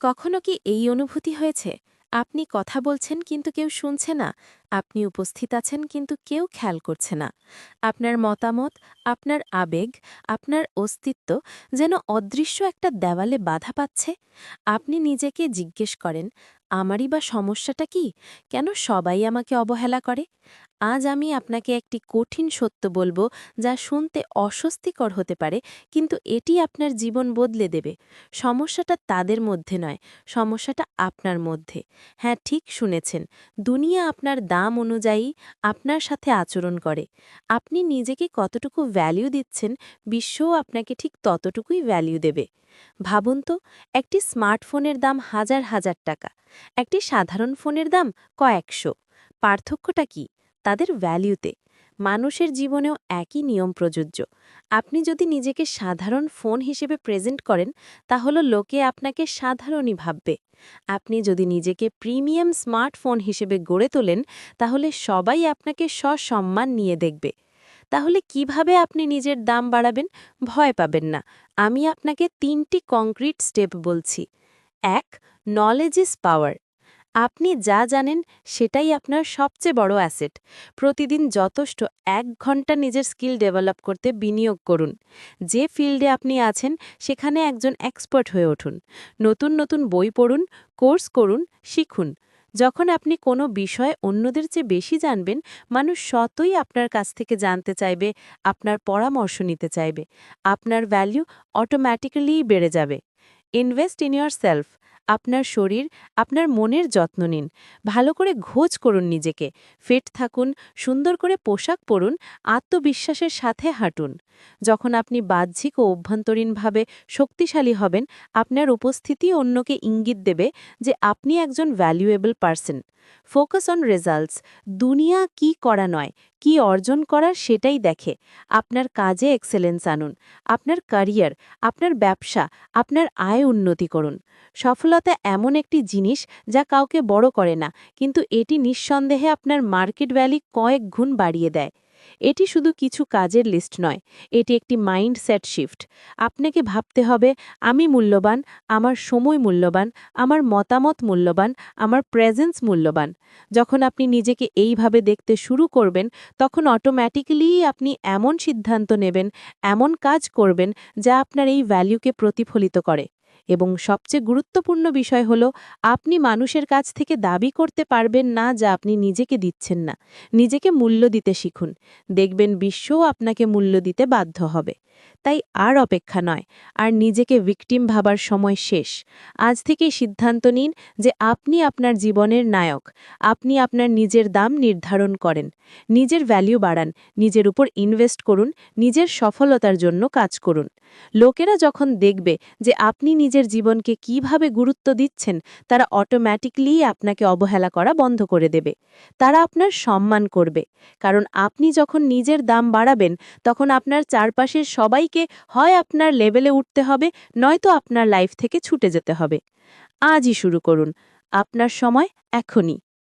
কখনো কি এই অনুভূতি হয়েছে? আপনি কথা বলছেন কিন্তু কেউ শুনছে না। আপনি উপস্থিত আছেন কিন্তু কেউ খেয়াল করছে না। আপনার মতামত, আপনার আবেগ, আপনার অস্তিত্ব যেন অদৃশ্য একটা দেওয়ালে বাধা পাচ্ছে। আপনি নিজেকে জিজ্ঞেস করেন, আমারই বা সমস্যাটা কি? কেন সবাই আমাকে অবহেলা করে? আজ আমি আপনাকে একটি কঠিন সত্য বলব যা শুনতে অস্বস্তিকর হতে পারে, কিন্তু এটি আপনার জীবন বদলে দেবে। সমস্যাটা তাদের মধ্যে নয়, সমস্যাটা আপনার মধ্যে। হ্যাঁ ঠিক শুনেছেন। দুনিয়া আপনার দাম অনুযায়ী আপনার সাথে আচরণ করে। আপনি নিজেকে কতটুকু ভ্যালিউ দিচ্ছেন বিশ্বও আপনাকে ঠিক ততটুকুই ভ্যালিউ দেবে। ভাবুন তো, একটি স্মার্টফোনের দাম হাজার হাজার টাকা, একটি সাধারণ ফোনের দাম কয়েকশো। পার্থক্যটা কি? তাদের ভ্যালিউতে মানুষের জীবনেও একই নিয়ম প্রযোজ্য। আপনি যদি নিজেকে সাধারণ ফোন হিসেবে প্রেজেন্ট করেন, তাহলে লোকে আপনাকে সাধারণই ভাববে। আপনি যদি নিজেকে প্রিমিয়াম স্মার্টফোন হিসেবে গড়ে তোলেন, তাহলে সবাই আপনাকে সসম্মান নিয়ে দেখবে। তাহলে কীভাবে আপনি নিজের দাম বাড়াবেন? ভয় পাবেন না। আমি আপনাকে তিনটি কংক্রিট স্টেপ বলছি। এক নলেজ ইজ পাওয়ার আপনি যা জানেন সেটাই আপনার সবচেয়ে বড় অ্যাসেট। প্রতিদিন যথেষ্ট এক ঘণ্টা নিজের স্কিল ডেভেলপ করতে বিনিয়োগ করুন। যে ফিল্ডে আপনি আছেন সেখানে একজন এক্সপার্ট হয়ে উঠুন। নতুন নতুন বই পড়ুন, কোর্স করুন, শিখুন। যখন আপনি কোনো বিষয়ে অন্যদের চেয়ে বেশি জানবেন, মানুষ শতই আপনার কাছ থেকে জানতে চাইবে, আপনার পরামর্শ নিতে চাইবে। আপনার ভ্যালু অটোম্যাটিক্যালিই বেড়ে যাবে। ইনভেস্ট ইন ইয়োর সেলফ আপনার শরীর, আপনার মনের যত্ন নিন। ভালো করে ঘোজ করুন নিজেকে। ফিট থাকুন, সুন্দর করে পোশাক পরুন, আত্মবিশ্বাসের সাথে হাঁটুন। যখন আপনি বাহ্যিক ও অভ্যন্তরীণভাবে শক্তিশালী হবেন, আপনার উপস্থিতি অন্যকে ইঙ্গিত দেবে যে আপনি একজন valuable person focus on results দুনিয়া কি করা নয়, কি অর্জন করার সেটাই দেখে। আপনার কাজে এক্সেলেন্স আনুন। আপনার ক্যারিয়ার আপনার ব্যবসা, আপনার আয় উন্নতি করুন। সফলতা এমন একটি জিনিস যা কাউকে বড় করে না, কিন্তু এটি নিঃসন্দেহে আপনার মার্কেট ভ্যালি কয়েক গুণ বাড়িয়ে দেয়। এটি শুধু কিছু কাজের লিস্ট নয়, এটি একটি মাইন্ডসেট শিফট। আপনাকে ভাবতে হবে, আমি মূল্যবান, আমার সময় মূল্যবান, আমার মতামত মূল্যবান, আমার প্রেজেন্স মূল্যবান। যখন আপনি নিজেকে এইভাবে দেখতে শুরু করবেন, তখন অটোম্যাটিক্যালি আপনি এমন সিদ্ধান্ত নেবেন, এমন কাজ করবেন যা আপনার এই ভ্যালুকে প্রতিফলিত করে। এবং সবচেয়ে গুরুত্বপূর্ণ বিষয় হল, আপনি মানুষের কাছ থেকে দাবি করতে পারবেন না যা আপনি নিজেকে দিচ্ছেন না। নিজেকে মূল্য দিতে শিখুন। দেখবেন বিশ্বও আপনাকে মূল্য দিতে বাধ্য হবে। তাই আর অপেক্ষা নয়, আর নিজেকে ভিকটিম ভাবার সময় শেষ। আজ থেকেই সিদ্ধান্ত নিন যে আপনি আপনার জীবনের নায়ক। আপনি আপনার নিজের দাম নির্ধারণ করেন। নিজের ভ্যালু বাড়ান। নিজের উপর ইনভেস্ট করুন। নিজের সফলতার জন্য কাজ করুন। লোকেরা যখন দেখবে যে আপনি নিজের জীবনকে কীভাবে গুরুত্ব দিচ্ছেন, তারা অটোম্যাটিকলি আপনাকে অবহেলা করা বন্ধ করে দেবে। তারা আপনার সম্মান করবে। কারণ আপনি যখন নিজের দাম বাড়াবেন, তখন আপনার চারপাশের সবাইকে হয় আপনার লেভেলে উঠতে হবে, নয়তো আপনার লাইফ থেকে ছুটে যেতে হবে। আজই শুরু করুন। আপনার সময় এখনই।